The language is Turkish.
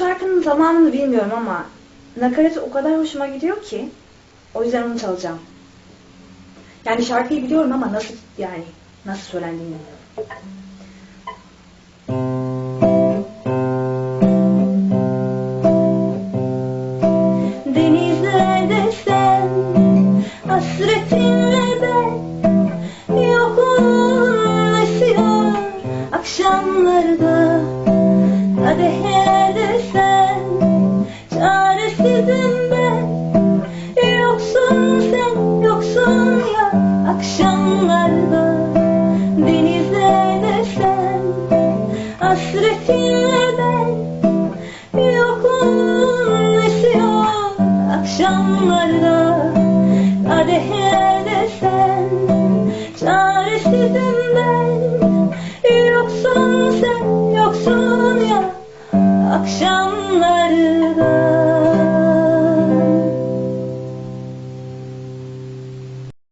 şarkının zamanını bilmiyorum ama nakaratı o kadar hoşuma gidiyor ki o yüzden onu çalacağım. Yani şarkıyı biliyorum ama nasıl yani nasıl söylendiğini bilmiyorum. Denizlerde sen, hasretinle ben Yokluğun esiyor akşamlarda Kadehede hasretinle ben Yokluğun esiyor akşamlarda